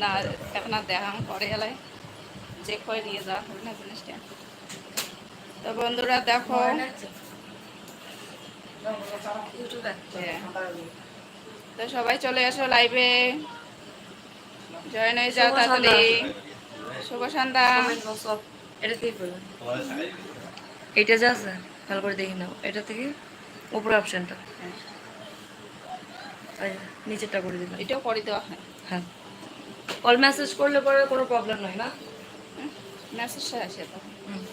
না এখন আর দেখা পরে এলাই করে নিয়ে যাওয়া হবে না জিনিসটা। তো বন্ধুরা দেখো। হ্যাঁ। তো সবাই চলে এসো লাইভে। জয়েন হয়ে যাও তাড়াতাড়ি। শুভ সন্ধ্যা। এটা থেকে এটা যা আছে ভালো করে দেখি নাও। এটা থেকে উপরে অপশনটা নিচেরটা করে দিলাম। এটাও করে দেওয়া হয়। হ্যাঁ। কল মেসেজ করলে পরে কোনো প্রবলেম নয় না? মেসেজটা আসে তো। হুম।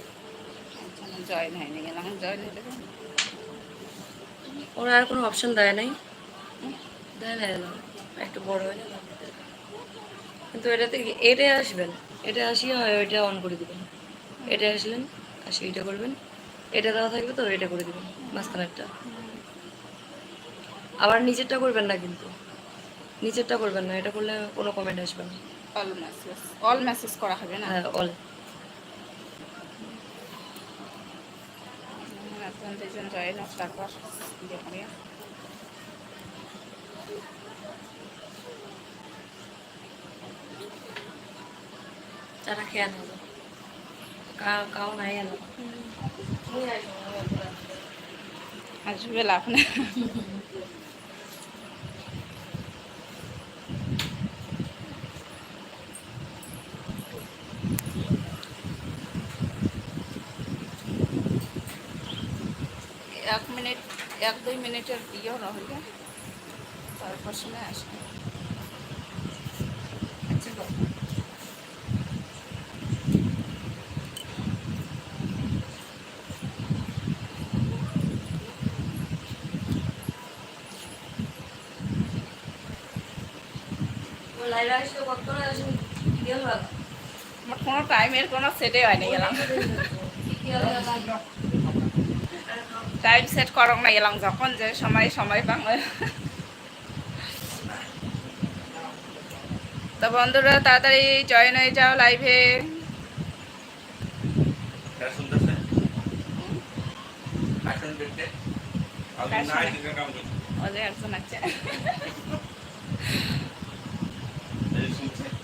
জয়েন হয়নি গেলাম জয়েন হয়ে যাবে ওরা আর কোনো অপশন দেয় নাই? দেয় না এলো একটু বড় হয়ে কিন্তু এটাতে এটা আসবেন। এটা আসিয়ে হয় ওইটা অন করে দিবেন। এটা আসলেন আসি এটা করবেন। এটা দেওয়া থাকবে তো এটা করে দিবেন। মাঝখানেরটা আবার নিজেরটা করবেন না কিন্তু। নিজেরটা করবেন না এটা করলে কোনো কমেন্ট আসবে না। অল মেসেজ অল মেসেজ করা হবে না? হ্যাঁ অল জয়েন তারপর ইয়ে করে। চাটা খেয়ে নেব কাউ কাউ নাই এলো আসবে লাভ না এক মিনিট এক দুই মিনিটের ইয়ে রহলে তারপর শুনে আসবে আচ্ছা আমার কোনো টাইমের কোনো সেটে হয়নি গেলাম। টাইম সেট করং না এলাম যখন যে সময় সময় বাংলা। তো বন্ধুরা তাড়াতাড়ি জয়েন হয়ে যাও লাইভে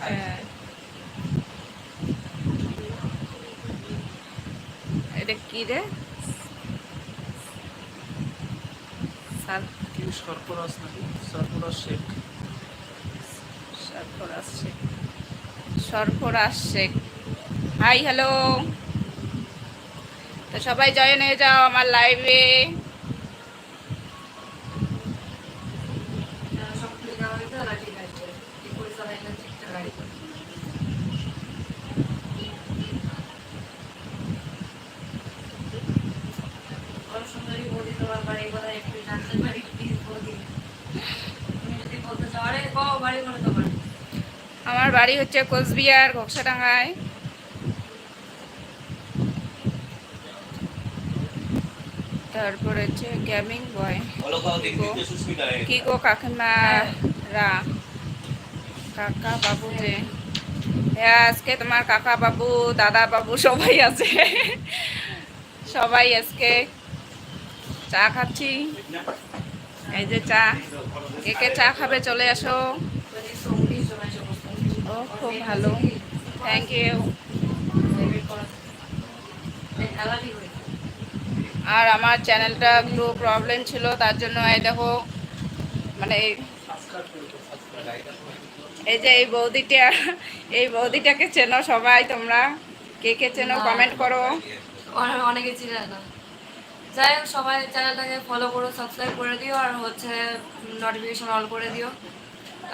হ্যাঁ। এটা কি রে? সাল কি সরফরাজ নাকি? সরফরাজ শেখ। সরফরাজ শেখ। সরফরাজ শেখ। হাই হ্যালো তো সবাই জয়েন হয়ে যাও আমার লাইভে সব খুলে দেওয়া হয়েছে না ঠিক আছে এই পরিচালনা একটা ঠিকঠাক গাড়ি করে বড় সুন্দরী বৌদি তোমার বাড়ি কোথায় একটু জানতে পারি প্লিজ বৌদি তুমি যদি বলতে চাও আরে কও বাড়ি করে তোমার আমার বাড়ি হচ্ছে কোচবিহার ঘোষাডাঙ্গায়। তারপর হচ্ছে গেমিং বয়। কি গো? কাকিমারা? কাকা বাবু যে। হ্যাঁ আজকে তোমার কাকা বাবু দাদা বাবু সবাই আছে। সবাই আজকে চা খাচ্ছি। এই যে চা। কে কে চা খাবে চলে আসো। খুব ভালো। থ্যাংক ইউ আর আমার চ্যানেলটা একটু প্রবলেম ছিল তার জন্য এই দেখো মানে এই- যে এই বৌদিটা এই বৌদিটাকে চেনো সবাই তোমরা। কে কে চেনো কমেন্ট করো। অনেকে চিনে না। যাই হোক সবাই চ্যানেলটাকে ফলো করো সাবস্ক্রাইব করে দিও আর হচ্ছে নোটিফিকেশন অল করে দিও।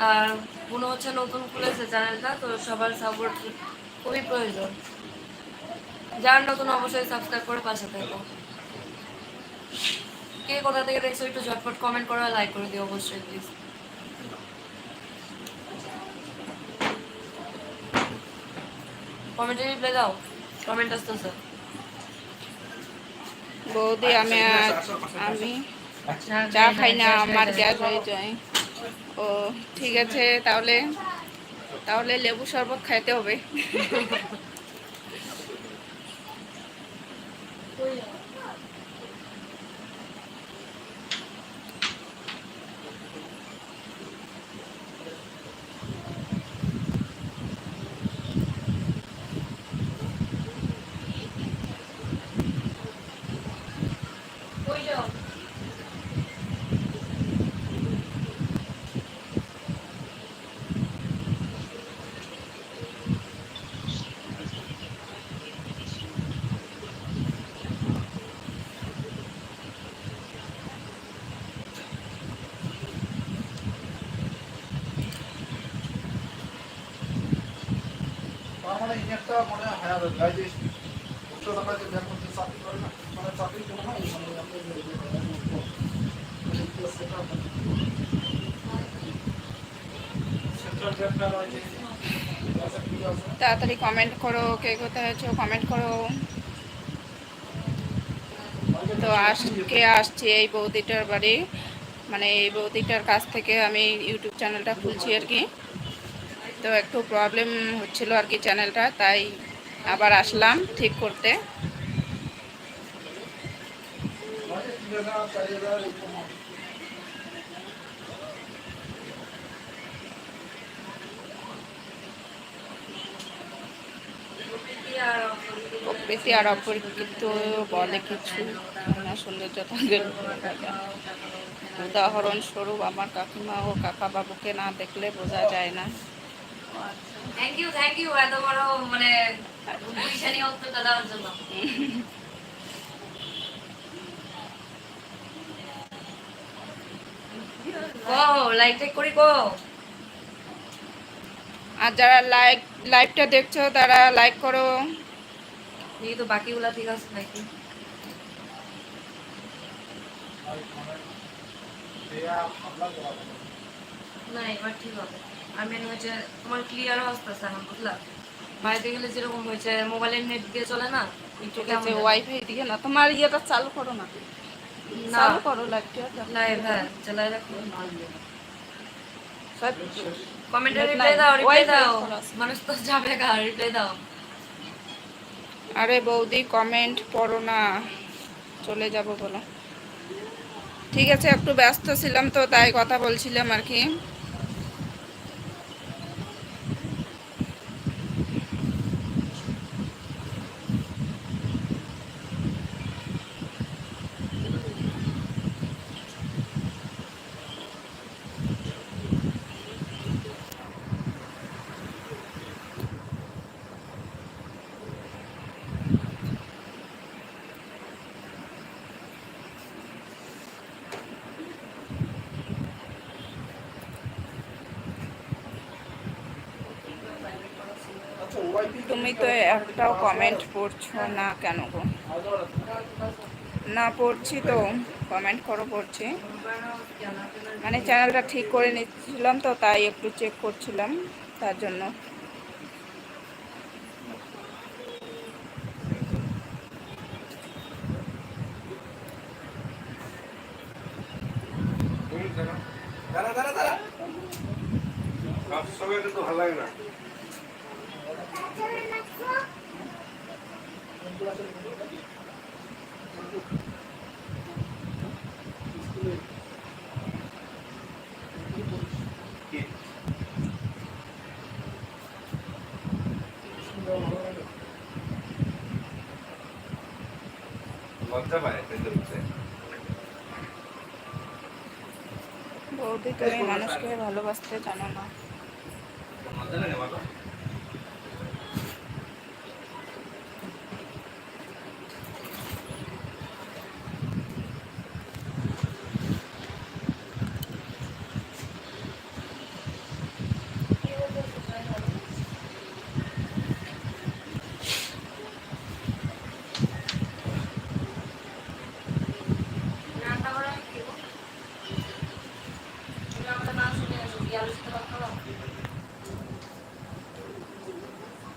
আর কোনো হচ্ছে নতুন খুলেছে চ্যানেলটা তো সবার সাপোর্ট খুবই প্রয়োজন। যার নতুন অবশ্যই সাবস্ক্রাইব করে পাশে থাকো। কে কোথা থেকে দেখছ একটু ঝটপট কমেন্ট করো লাইক করে দিও অবশ্যই প্লিজ কমেন্টে রিপ্লাই দাও কমেন্ট আসতেছে। বৌদি আমি আজ আমি চা খাই না আমার গ্যাস হয়ে যায়। ও ঠিক আছে তাহলে তাহলে লেবু শরবত খাইতে হবে মানে ইনেকটা মনে হয় হায়া যাবে এই যে উচ্চ টাকা যে ব্যাংক করতে চাকরি করে না মানে চাকরি করে না এই মানে আমরা সেন্ট্রাল ব্যাংক আর যে আছে তাড়াতাড়ি কমেন্ট করো, কে কোথায় আছো? কমেন্ট করো। তো আজকে আসছি এই বৌদিটার বাড়ি? মানে এই বৌদিটার কাছ থেকে আমি ইউটিউব চ্যানেলটা খুলছি আর কি। তো একটু প্রবলেম হচ্ছিল আর কি চ্যানেলটা তাই আবার আসলাম ঠিক করতে। প্রকৃতি আর অপরিকৃত বলে কিছু না সৌন্দর্যতা গেল উদাহরণস্বরূপ আমার কাকিমা ও কাকা বাবুকে না দেখলে বোঝা যায় না থ্যাংক ইউ থ্যাংক ইউ এত বড় মানে বুঝানি উত্তরটা দেওয়ার জন্য। আর যারা লাইক লাইভটা দেখছ তারা লাইক করো। দেখি তো বাকিগুলা ঠিক আছে নাকি। না এবার ঠিক হবে। আর মেন হচ্ছে তোমার ক্লিয়ার আসতেছে এখন বুঝলা? বাড়িতে গেলে যেরকম হয়েছে মোবাইলের নেট দিয়ে চলে না ঠিক আছে ওয়াইফাই দিকে না তোমার ইয়েটা চালু করো না। না। চালু করো লাইভটা লাইভ হ্যাঁ চালাই রাখো। কমেন্টে রিপ্লাই দাও রিপ্লাই দাও। মানুষ তো যাবে গা রিপ্লাই দাও। আরে বৌদি কমেন্ট পড়ো না। চলে যাব বলো। ঠিক আছে একটু ব্যস্ত ছিলাম তো তাই কথা বলছিলাম আর কি আচ্ছা ওয়াইফাই তুমি তো একটাও কমেন্ট পড়ছো না কেন গো? না পড়ছি তো কমেন্ট করো পড়ছি। মানে চ্যানেলটা ঠিক করে নিচ্ছিলাম তো, তাই একটু চেক করছিলাম, তার জন্য। দাঁড়া দাঁড়া দাঁড়া। ভালো লাগে না। লজ্জা পায় পেতে উঠতে বৌদি তুমি মানুষকে ভালোবাসতে জানো না লজ্জা লাগে বলো রান্না করা কি গো? তুমি আমাকে না শুনে আসো, কি আলোচনা করতে হবে? তাহলে চা খাইতে খাইতে গাইছে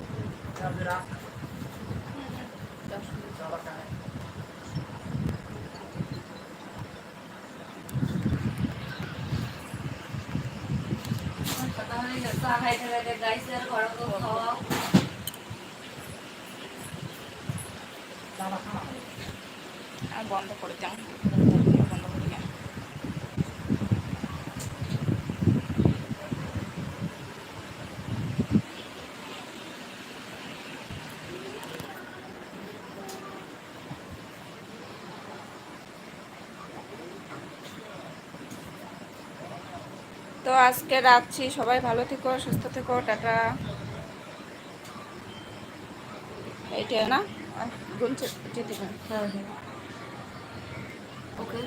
ঘর খাওয়া আর বন্ধ করে যাও বন্ধ করে যাও তো আজকে রাখছি। সবাই ভালো থেকো সুস্থ থেকো টাটা। এইটা না? গুনছে হ্যাঁ হ্যাঁ। ওকে